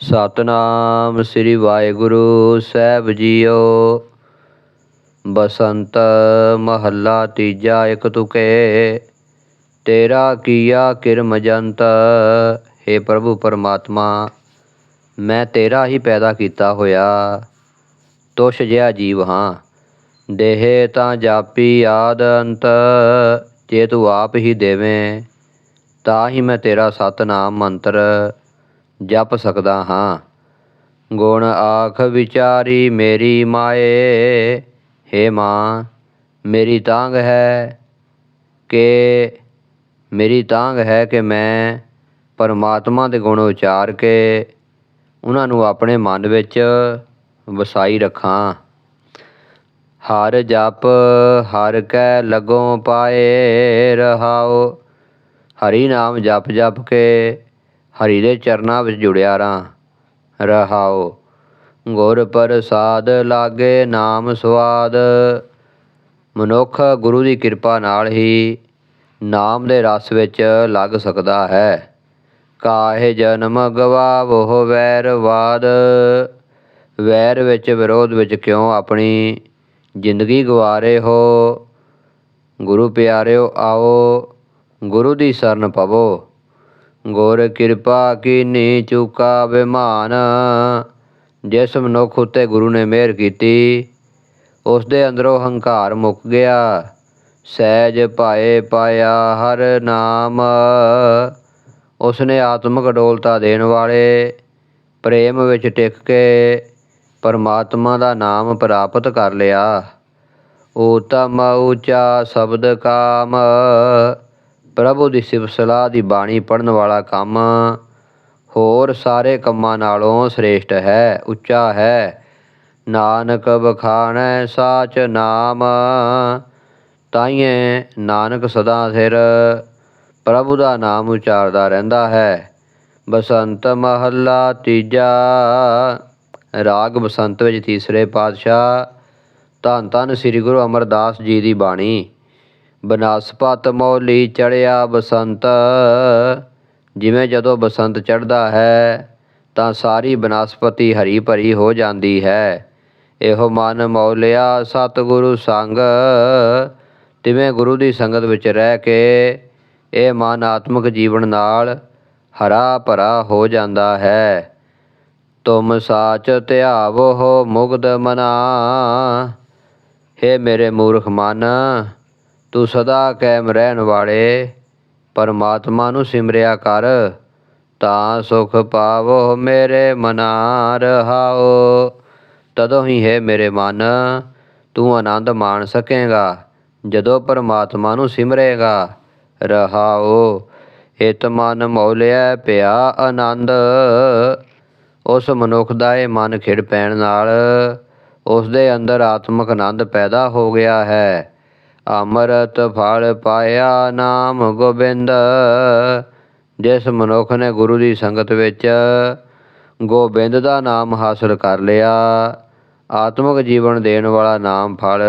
ਸਤਨਾਮ ਸ੍ਰੀ ਵਾਹਿਗੁਰੂ ਸਾਹਿਬ ਜੀਓ। ਬਸੰਤ ਮਹੱਲਾ ਤੀਜਾ ਇਕ ਤੁਕੇ। ਤੇਰਾ ਕੀਆ ਕਿਰਮ ਜੰਤ हे ਪ੍ਰਭੂ ਪਰਮਾਤਮਾ, ਮੈਂ ਤੇਰਾ ਹੀ ਪੈਦਾ ਕੀਤਾ ਹੋਇਆ। ਤੁਸ਼ ਜਿਆ ਜੀਵ ਹਾਂ। ਦੇਹੇ ਤਾਂ ਜਾਪੀ ਆਦ ਅੰਤ, ਜੇ ਤੂੰ ਆਪ ਹੀ ਦੇਵੇਂ, ਤਾਂ ਹੀ ਮੈਂ ਤੇਰਾ ਸਤਨਾਮ ਮੰਤਰ ਜਪ ਸਕਦਾ ਹਾਂ। ਗੁਣ ਆਖ ਵਿਚਾਰੀ ਮੇਰੀ ਮਾਏ, ਹੇ ਮਾਂ, ਮੇਰੀ ਤਾਂਗ ਹੈ ਕਿ, ਮੇਰੀ ਤਾਂਗ ਹੈ ਕਿ ਮੈਂ ਪਰਮਾਤਮਾ ਦੇ ਗੁਣ ਉਚਾਰ ਕੇ ਉਹਨਾਂ ਨੂੰ ਆਪਣੇ ਮਨ ਵਿੱਚ ਵਸਾਈ ਰੱਖਾਂ। ਹਰ ਜਪ ਹਰ ਕੈ ਲਗੋ ਪਾਏ ਰਹਾਓ, ਹਰੀ ਨਾਮ ਜਪ ਜਪ ਕੇ ਹਰੀ ਦੇ ਚਰਨਾਂ ਵਿੱਚ ਜੁੜਿਆ ਰਾਂ। ਰਹਾਓ, ਗੁਰ ਪ੍ਰਸਾਦ ਲਾਗੇ ਨਾਮ ਸਵਾਦ। ਮਨੁੱਖ ਗੁਰੂ ਦੀ ਕਿਰਪਾ ਨਾਲ ਹੀ ਨਾਮ ਦੇ ਰਸ ਵਿੱਚ ਲੱਗ ਸਕਦਾ ਹੈ। ਕਾਹੇ ਜਨਮ ਗਵਾਵੋ ਵੈਰਵਾਦ ਵੈਰ ਵਿੱਚ ਵਿਰੋਧ ਵਿੱਚ ਕਿਉਂ ਆਪਣੀ ਜ਼ਿੰਦਗੀ ਗਵਾ ਰਹੇ ਹੋ? ਗੁਰੂ ਪਿਆਰਿਓ ਆਓ, ਗੁਰੂ ਦੀ ਸ਼ਰਨ ਪਵੋ। ਗੁਰ ਕਿਰਪਾ ਕੀਨੀ ਚੁਕਾ ਬਿਮਾਨ, ਜਿਸ ਮਨੁੱਖ ਉਤੇ ਗੁਰੂ ਨੇ ਮਿਹਰ ਕੀਤੀ ਉਸ ਦੇ ਅੰਦਰੋਂ ਹੰਕਾਰ ਮੁੱਕ ਗਿਆ। ਸਹਿਜ ਪਾਏ ਪਾਇਆ ਹਰ ਨਾਮ ਉਸ ਨੇ ਆਤਮਿਕ ਡੋਲਤਾ ਦੇਣ ਵਾਲੇ, ਪ੍ਰੇਮ ਵਿੱਚ ਟਿਕ ਕੇ ਪਰਮਾਤਮਾ ਦਾ ਨਾਮ ਪ੍ਰਾਪਤ ਕਰ ਲਿਆ। ਊਤਮ ਉੱਚਾ ਸ਼ਬਦ ਕਾਮ ਪ੍ਰਭੂ ਦੀ ਸਿਫਤ ਸਲਾਹ ਦੀ ਬਾਣੀ ਪੜਨ ਵਾਲਾ ਕੰਮ ਹੋਰ ਸਾਰੇ ਕੰਮਾਂ ਨਾਲੋਂ ਸ੍ਰੇਸ਼ਟ ਹੈ, ਉੱਚਾ ਹੈ। ਨਾਨਕ ਬਖਾਣੈ ਸਾਚ ਨਾਮ। ਤਾਈਏ ਨਾਨਕ ਸਦਾ ਸਿਰ, ਪ੍ਰਭੂ ਦਾ ਨਾਮ ਉਚਾਰਦਾ ਰਹਿੰਦਾ ਹੈ। ਬਸੰਤ ਮਹੱਲਾ ਤੀਜਾ। ਰਾਗ ਬਸੰਤ ਵਿੱਚ ਤੀਸਰੇ ਪਾਤਸ਼ਾਹ। ਧੰਨ ਧੰਨ ਸ੍ਰੀ ਗੁਰੂ ਅਮਰਦਾਸ ਜੀ ਦੀ ਬਾਣੀ। ਬਨਸਪਤ ਮੌਲੀ ਚੜਿਆ ਬਸੰਤ। ਜਿਵੇਂ ਜਦੋਂ ਬਸੰਤ ਚੜਦਾ ਹੈ, ਤਾਂ ਸਾਰੀ ਬਨਸਪਤੀ ਹਰੀ ਭਰੀ ਹੋ ਜਾਂਦੀ ਹੈ। ਇਹੋ ਮਨ ਮੌਲਿਆ ਸਤਿਗੁਰੂ ਸੰਗ। ਤਿਵੇਂ ਗੁਰੂ ਦੀ ਸੰਗਤ ਵਿੱਚ ਰਹਿ ਕੇ ਇਹ ਮਨ ਆਤਮਿਕ ਜੀਵਨ ਨਾਲ ਹਰਾ ਭਰਾ ਹੋ ਜਾਂਦਾ ਹੈ। ਤੁਮ ਸਾਚ ਧਿਆਵੋ ਮੁਗਧ ਮਨਾ। ਹੇ ਮੇਰੇ ਮੂਰਖ ਮਨ ਤੂੰ ਸਦਾ ਕਾਇਮ ਰਹਿਣ ਵਾਲੇ, ਪਰਮਾਤਮਾ ਨੂੰ ਸਿਮਰਿਆ ਕਰ। ਤਾਂ ਸੁਖ ਪਾਵੋ ਮੇਰੇ ਮਨਾ ਰਹਾਓ ਤਦੋਂ ਹੀ ਹੈ ਮੇਰੇ ਮਨ, ਤੂੰ ਆਨੰਦ ਮਾਣ ਸਕੇਗਾ, ਜਦੋਂ ਪਰਮਾਤਮਾ ਨੂੰ ਸਿਮਰੇਗਾ। ਰਹਾਓ, ਹਿਤ ਮਨ ਮੌਲਿਆ ਪਿਆ ਆਨੰਦ। ਉਸ ਮਨੁੱਖ ਦਾ ਇਹ ਮਨ ਖਿੜ ਪੈਣ ਨਾਲ ਉਸ ਦੇ ਅੰਦਰ ਆਤਮਿਕ ਆਨੰਦ ਪੈਦਾ ਹੋ ਗਿਆ ਹੈ। ਅੰਮ੍ਰਿਤ ਫਲ ਪਾਇਆ ਨਾਮ ਗੋਬਿੰਦ, ਜਿਸ ਮਨੁੱਖ ਨੇ ਗੁਰੂ ਦੀ ਸੰਗਤ ਵਿੱਚ ਗੋਬਿੰਦ ਦਾ ਨਾਮ ਹਾਸਲ ਕਰ ਲਿਆ, ਆਤਮਿਕ ਜੀਵਨ ਦੇਣ ਵਾਲਾ ਨਾਮ ਫਲ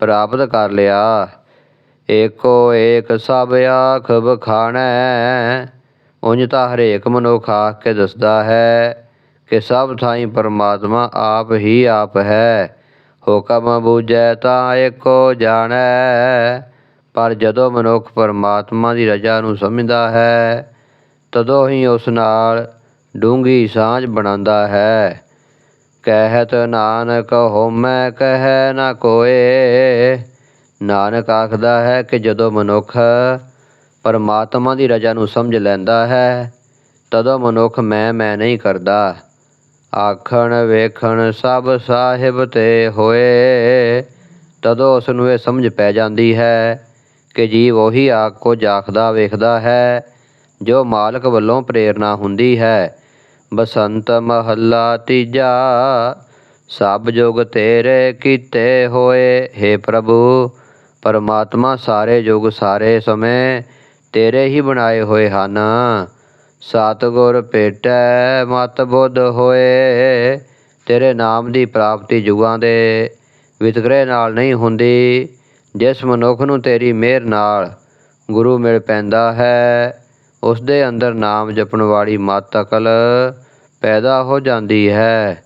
ਪ੍ਰਾਪਤ ਕਰ ਲਿਆ। ਏਕੋ ਏਕ ਸਭ ਆਖ ਬਖਾਣੈ ਉਂਝ ਤਾਂ ਹਰੇਕ ਮਨੁੱਖ ਆਖ ਕੇ ਦੱਸਦਾ ਹੈ ਕਿ ਸਭ ਥਾਈਂ ਪਰਮਾਤਮਾ ਆਪ ਹੀ ਆਪ ਹੈ। ਹੁਕਮ ਬੂਝੈ ਤਾਂ ਏਕੋ ਜਾਣੈ, ਪਰ ਜਦੋਂ ਮਨੁੱਖ ਪਰਮਾਤਮਾ ਦੀ ਰਜਾ ਨੂੰ ਸਮਝਦਾ ਹੈ, ਤਦੋਂ ਹੀ ਉਸ ਨਾਲ ਡੂੰਗੀ ਸਾਂਝ ਬਣਾਉਂਦਾ ਹੈ। ਕਹਿਤ ਨਾਨਕ ਹੋਮੈ ਕਹਿ ਨਾ ਕੋਏ, ਨਾਨਕ ਆਖਦਾ ਹੈ ਕਿ ਜਦੋਂ ਮਨੁੱਖ ਪਰਮਾਤਮਾ ਦੀ ਰਜਾ ਨੂੰ ਸਮਝ ਲੈਂਦਾ ਹੈ, ਤਦੋਂ ਮਨੁੱਖ ਮੈਂ ਮੈਂ ਨਹੀਂ ਕਰਦਾ। ਆਖਣ ਵੇਖਣ ਸਭ ਸਾਹਿਬ ਤੇ ਹੋਏ। ਤਦੋਂ ਉਸ ਨੂੰ ਇਹ ਸਮਝ ਪੈ ਜਾਂਦੀ ਹੈ ਕਿ ਜੀਵ ਉਹੀ ਆਖ ਕੋ ਜਾਖਦਾ ਵੇਖਦਾ ਹੈ, ਜੋ ਮਾਲਕ ਵੱਲੋਂ ਪ੍ਰੇਰਣਾ ਹੁੰਦੀ ਹੈ। ਬਸੰਤ ਮਹੱਲਾ ਤੀਜਾ, ਸਭ ਜੁਗ ਤੇਰੇ ਕੀਤੇ ਹੋਏ। हे ਪ੍ਰਭੂ, ਪਰਮਾਤਮਾ ਸਾਰੇ ਯੁਗ ਸਾਰੇ ਸਮੇਂ ਤੇਰੇ ਹੀ ਬਣਾਏ ਹੋਏ ਹਨ। ਸਤਿਗੁਰ ਭੇਟੈ, ਮਤ ਬੁੱਧ ਹੋਏ, ਤੇਰੇ ਨਾਮ ਦੀ ਪ੍ਰਾਪਤੀ ਯੁਗਾਂ ਦੇ ਵਿਤਕਰੇ ਨਾਲ ਨਹੀਂ ਹੁੰਦੀ, ਜਿਸ ਮਨੁੱਖ ਨੂੰ ਤੇਰੀ ਮਿਹਰ ਨਾਲ ਗੁਰੂ ਮਿਲ ਪੈਂਦਾ ਹੈ ਉਸ ਦੇ ਅੰਦਰ ਨਾਮ ਜਪਣ ਵਾਲੀ ਮਤ ਅਕਲ ਪੈਦਾ ਹੋ ਜਾਂਦੀ ਹੈ।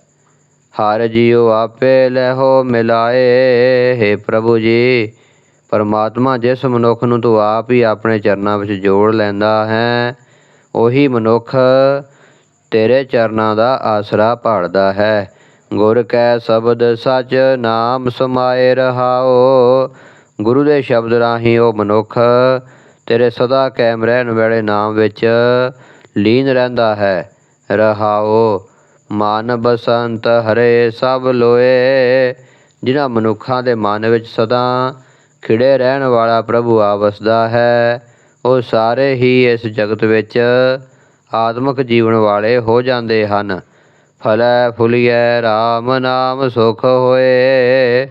ਹਰ ਜੀਉ ਆਪੇ ਲਹੋ ਮਿਲਾਏ हे ਪ੍ਰਭੂ ਜੀ, ਪਰਮਾਤਮਾ ਜਿਸ ਮਨੁੱਖ ਨੂੰ ਤੂੰ ਆਪ ਹੀ ਆਪਣੇ ਚਰਨਾਂ ਵਿੱਚ ਜੋੜ ਲੈਂਦਾ ਹੈ ਉਹੀ ਮਨੁੱਖ ਤੇਰੇ ਚਰਨਾਂ ਦਾ ਆਸਰਾ ਭਾਲਦਾ ਹੈ। ਗੁਰ ਕੈ ਸ਼ਬਦ ਸਚ ਨਾਮ ਸਮਾਏ ਰਹਾਓ ਗੁਰੂ ਦੇ ਸ਼ਬਦ ਰਾਹੀਂ ਉਹ ਮਨੁੱਖ ਤੇਰੇ ਸਦਾ ਕਾਇਮ ਰਹਿਣ ਵਾਲੇ ਨਾਮ ਵਿੱਚ ਲੀਨ ਰਹਿੰਦਾ ਹੈ। ਰਹਾਓ ਮਨ ਬਸੰਤ ਹਰੇ ਸਭ ਲੋਏ। ਜਿਨ੍ਹਾਂ ਮਨੁੱਖਾਂ ਦੇ ਮਨ ਵਿੱਚ ਸਦਾ ਖਿੜੇ ਰਹਿਣ ਵਾਲਾ ਪ੍ਰਭੂ ਆ ਵਸਦਾ ਹੈ। ਉਹ ਸਾਰੇ ਹੀ ਇਸ ਜਗਤ ਵਿੱਚ ਆਤਮਿਕ ਜੀਵਨ ਵਾਲੇ ਹੋ ਜਾਂਦੇ ਹਨ। ਫਲੈ ਫੁਲਿਐ RAM ਨਾਮ ਸੁਖ ਹੋਏ।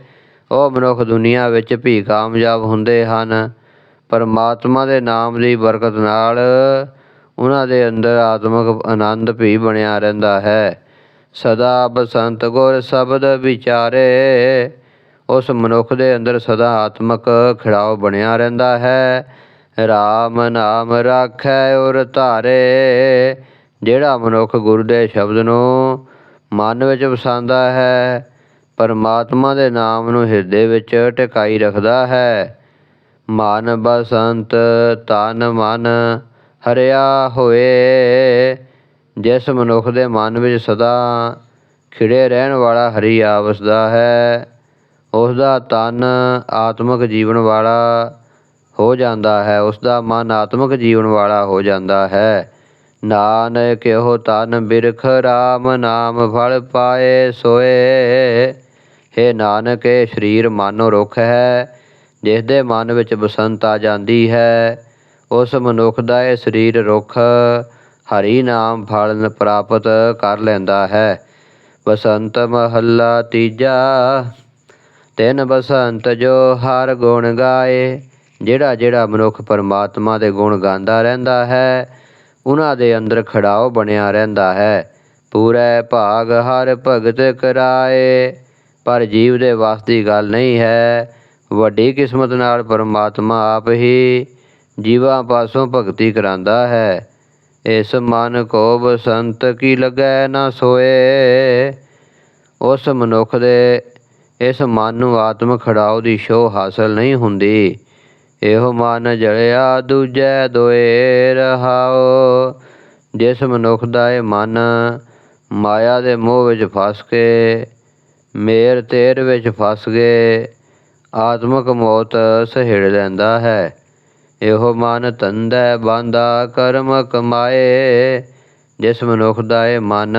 ਉਹ ਮਨੁੱਖ ਦੁਨੀਆ ਵਿੱਚ ਵੀ ਕਾਮਯਾਬ ਹੁੰਦੇ ਹਨ। ਪਰਮਾਤਮਾ ਦੇ ਨਾਮ ਦੀ ਬਰਕਤ ਨਾਲ ਉਹਨਾਂ ਦੇ ਅੰਦਰ ਆਤਮਿਕ ਆਨੰਦ ਵੀ ਬਣਿਆ ਰਹਿੰਦਾ ਹੈ। ਸਦਾ ਬਸੰਤ ਗੁਰ ਸ਼ਬਦ ਵਿਚਾਰੇ, ਉਸ ਮਨੁੱਖ ਦੇ ਅੰਦਰ ਸਦਾ ਆਤਮਿਕ ਖਿੜਾਓ ਬਣਿਆ ਰਹਿੰਦਾ ਹੈ। RAM ਨਾਮ ਰਾਖੈ ਔਰ ਧਾਰੇ, ਜਿਹੜਾ ਮਨੁੱਖ ਗੁਰੂ ਦੇ ਸ਼ਬਦ ਨੂੰ ਮਨ ਵਿੱਚ ਵਸਾਉਂਦਾ ਹੈ, ਪਰਮਾਤਮਾ ਦੇ ਨਾਮ ਨੂੰ ਹਿਰਦੇ ਵਿੱਚ ਟਿਕਾਈ ਰੱਖਦਾ ਹੈ। ਮਨ ਬਸੰਤ, ਤਨ ਮਨ ਹਰਿਆ ਹੋਏ, ਜਿਸ ਮਨੁੱਖ ਦੇ ਮਨ ਵਿੱਚ ਸਦਾ ਖਿੜੇ ਰਹਿਣ ਵਾਲਾ ਹਰੀ ਆਵਸਦਾ ਹੈ, ਉਸ ਦਾ ਤਨ ਆਤਮਿਕ ਜੀਵਨ ਵਾਲਾ ਹੋ ਜਾਂਦਾ ਹੈ ਉਸ ਦਾ ਮਨ ਆਤਮਿਕ ਜੀਵਨ ਵਾਲਾ ਹੋ ਜਾਂਦਾ ਹੈ। ਨਾਨਕ ਕਿਹੋ ਤਨ ਬਿਰਖ RAM ਨਾਮ ਫਲ ਪਾਏ ਸੋਏ। ਹੈ ਨਾਨਕ, ਇਹ ਸਰੀਰ ਮਨ ਰੁੱਖ ਹੈ, ਜਿਸ ਦੇ ਮਨ ਵਿੱਚ ਬਸੰਤ ਆ ਜਾਂਦੀ ਹੈ। ਉਸ ਮਨੁੱਖ ਦਾ ਇਹ ਸਰੀਰ ਰੁੱਖ ਹਰੀ ਨਾਮ ਫਲ ਪ੍ਰਾਪਤ ਕਰ ਲੈਂਦਾ ਹੈ। ਬਸੰਤ ਮਹੱਲਾ ਤੀਜਾ, ਤਿੰਨ ਬਸੰਤ ਜੋ ਹਰ ਗੁਣ ਗਾਏ। ਜਿਹੜਾ ਜਿਹੜਾ ਮਨੁੱਖ ਪਰਮਾਤਮਾ ਦੇ ਗੁਣ ਗਾਉਂਦਾ ਰਹਿੰਦਾ ਹੈ, ਉਹਨਾਂ ਦੇ ਅੰਦਰ ਖੜਾਓ ਬਣਿਆ ਰਹਿੰਦਾ ਹੈ। ਪੂਰੇ ਭਾਗ ਹਰ ਭਗਤ ਕਰਾਏ। ਪਰ ਜੀਵ ਦੇ ਵਾਸ ਦੀ ਗੱਲ ਨਹੀਂ ਹੈ। ਵੱਡੀ ਕਿਸਮਤ ਨਾਲ ਪਰਮਾਤਮਾ ਆਪ ਹੀ ਜੀਵਾਂ ਪਾਸੋਂ ਭਗਤੀ ਕਰਾਂਦਾ ਹੈ। ਇਸ ਮਨ ਕੋ ਬਸੰਤ ਕੀ ਲੱਗੈ ਨਾ ਸੋਏ। ਉਸ ਮਨੁੱਖ ਦੇ ਇਸ ਮਨ ਨੂੰ ਆਤਮ ਖੜਾਓ ਦੀ ਸ਼ੋਅ ਹਾਸਲ ਨਹੀਂ ਹੁੰਦੀ। ਇਹੋ ਮਨ ਜਲਿਆ ਦੂਜੈ ਦੋਏ ਰਹਾਓ ਜਿਸ ਮਨੁੱਖ ਦਾ ਇਹ ਮਨ ਮਾਇਆ ਦੇ ਮੋਹ ਵਿੱਚ ਫਸ ਕੇ, ਮੇਰ ਤੇਰ ਵਿੱਚ ਫਸ ਗਏ ਆਤਮਿਕ ਮੌਤ ਸਹਿੜ ਲੈਂਦਾ ਹੈ। ਇਹੋ ਮਨ ਤੰਦੈ ਬਾਂਦਾ ਕਰਮ ਕਮਾਏ। ਜਿਸ ਮਨੁੱਖ ਦਾ ਇਹ ਮਨ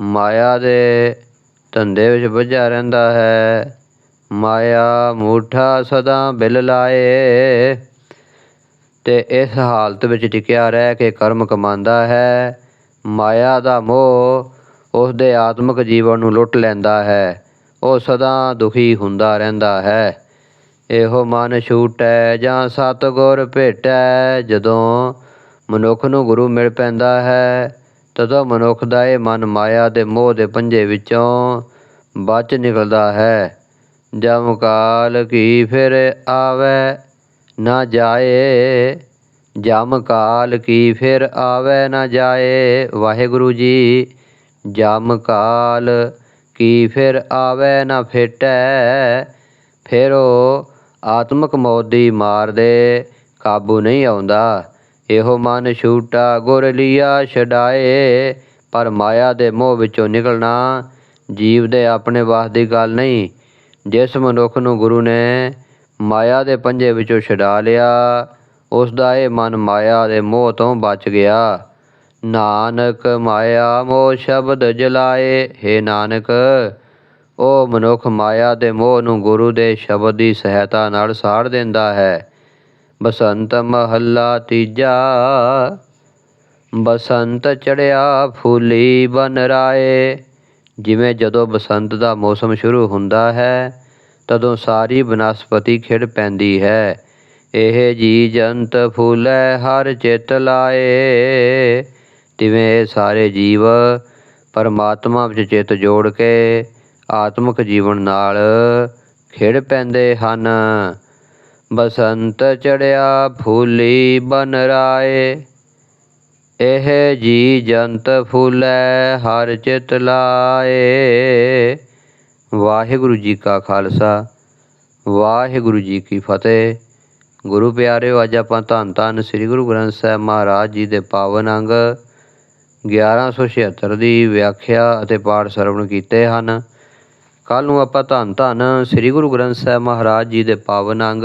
ਮਾਇਆ ਦੇ ਧੰਦੇ ਵਿੱਚ ਵੱਜਾ ਰਹਿੰਦਾ ਹੈ ਮਾਇਆ ਮੂਠਾ ਸਦਾ ਬਿਲ ਲਾਏ। ਤੇ ਇਸ ਹਾਲਤ ਵਿੱਚ ਟਿਕਿਆ ਰਹਿ ਕੇ ਕਰਮ ਕਮਾਉਂਦਾ ਹੈ। ਮਾਇਆ ਦਾ ਮੋਹ ਉਸ ਦੇ ਆਤਮਿਕ ਜੀਵਨ ਨੂੰ ਲੁੱਟ ਲੈਂਦਾ ਹੈ। ਉਹ ਸਦਾ ਦੁਖੀ ਹੁੰਦਾ ਰਹਿੰਦਾ ਹੈ। ਇਹੋ ਮਨ ਛੂਟੈ ਜਾਂ ਸਤਿਗੁਰ ਭੇਟੈ। ਜਦੋਂ ਮਨੁੱਖ ਨੂੰ ਗੁਰੂ ਮਿਲ ਪੈਂਦਾ ਹੈ, ਤਦੋਂ ਮਨੁੱਖ ਦਾ ਇਹ ਮਨ ਮਾਇਆ ਦੇ ਮੋਹ ਦੇ ਪੰਜੇ ਵਿੱਚੋਂ ਬਚ ਨਿਕਲਦਾ ਹੈ। ਜਮ ਕਾਲ ਕੀ ਫਿਰ ਆਵੇ? ਨਾ ਜਾਏ। ਜਮ ਕਾਲ ਕੀ ਫਿਰ ਆਵੇ? ਨਾ ਜਾਏ। ਵਾਹਿਗੁਰੂ ਜੀ, ਜਮ ਕਾਲ ਕੀ ਫਿਰ ਆਵੇ? ਨਾ ਫੇਟੈ। ਫਿਰ ਉਹ ਆਤਮਿਕ ਮੌਤ ਦੀ, ਕਾਬੂ ਨਹੀਂ ਆਉਂਦਾ। ਇਹੋ ਮਨ ਛੂਟਾ, ਗੁਰ ਲਿਆ ਛਡਾਏ। ਪਰ ਮਾਇਆ ਦੇ ਮੋਹ ਵਿੱਚੋਂ ਨਿਕਲਣਾ, ਜੀਵ ਦੇ ਆਪਣੇ ਵਾਸ ਦੀ ਗੱਲ ਨਹੀਂ। ਜਿਸ ਮਨੁੱਖ ਨੂੰ ਗੁਰੂ ਨੇ ਮਾਇਆ ਦੇ ਪੰਜੇ ਵਿੱਚੋਂ ਛਡਾ ਲਿਆ, ਉਸ ਦਾ ਇਹ ਮਨ ਮਾਇਆ ਦੇ ਮੋਹ ਤੋਂ ਬਚ ਗਿਆ। ਨਾਨਕ ਮਾਇਆ ਮੋਹ ਸ਼ਬਦ ਜਲਾਏ हे ਨਾਨਕ ਉਹ ਮਨੁੱਖ ਮਾਇਆ ਦੇ ਮੋਹ ਨੂੰ ਗੁਰੂ ਦੇ ਸ਼ਬਦ ਦੀ ਸਹਾਇਤਾ ਨਾਲ ਸਾੜ ਦਿੰਦਾ ਹੈ। ਬਸੰਤ ਮਹੱਲਾ ਤੀਜਾ, ਬਸੰਤ ਚੜਿਆ ਫੂਲੀ ਬਨ ਰਾਏ। ਜਿਵੇਂ ਜਦੋਂ ਬਸੰਤ ਦਾ ਮੌਸਮ ਸ਼ੁਰੂ ਹੁੰਦਾ ਹੈ, ਤਦੋਂ ਸਾਰੀ ਬਨਸਪਤੀ ਖਿੜ ਪੈਂਦੀ ਹੈ। ਇਹ ਜੀ ਜੰਤ ਫੂਲੇ, ਹਰ ਚਿਤ ਲਾਏ। ਤਿਵੇਂ ਇਹ ਸਾਰੇ ਜੀਵ ਪਰਮਾਤਮਾ ਵਿੱਚ ਚਿੱਤ ਜੋੜ ਕੇ ਆਤਮਿਕ ਜੀਵਨ ਨਾਲ ਖਿੜ ਪੈਂਦੇ ਹਨ। ਬਸੰਤ ਚੜਿਆ, ਫੂਲੀ ਬਨ ਰਾਏ। ਇਹ ਜੀ ਜੰਤ ਫੁਲੈ, ਹਰ ਚਿਤ ਲਾਏ। ਵਾਹਿਗੁਰੂ ਜੀ ਕਾ ਖਾਲਸਾ, ਵਾਹਿਗੁਰੂ ਜੀ ਕੀ ਫਤਿਹ। ਗੁਰੂ ਪਿਆਰਿਓ, ਅੱਜ ਆਪਾਂ ਧੰਨ ਧੰਨ ਸ੍ਰੀ ਗੁਰੂ ਗ੍ਰੰਥ ਸਾਹਿਬ ਮਹਾਰਾਜ ਜੀ ਦੇ ਪਾਵਨ ਅੰਗ 1176 ਦੀ ਵਿਆਖਿਆ ਅਤੇ ਪਾਠ ਸਰਵਣ ਕੀਤੇ ਹਨ। ਕੱਲ ਨੂੰ ਆਪਾਂ ਧੰਨ ਧੰਨ ਸ੍ਰੀ ਗੁਰੂ ਗ੍ਰੰਥ ਸਾਹਿਬ ਮਹਾਰਾਜ ਜੀ ਦੇ ਪਾਵਨ ਅੰਗ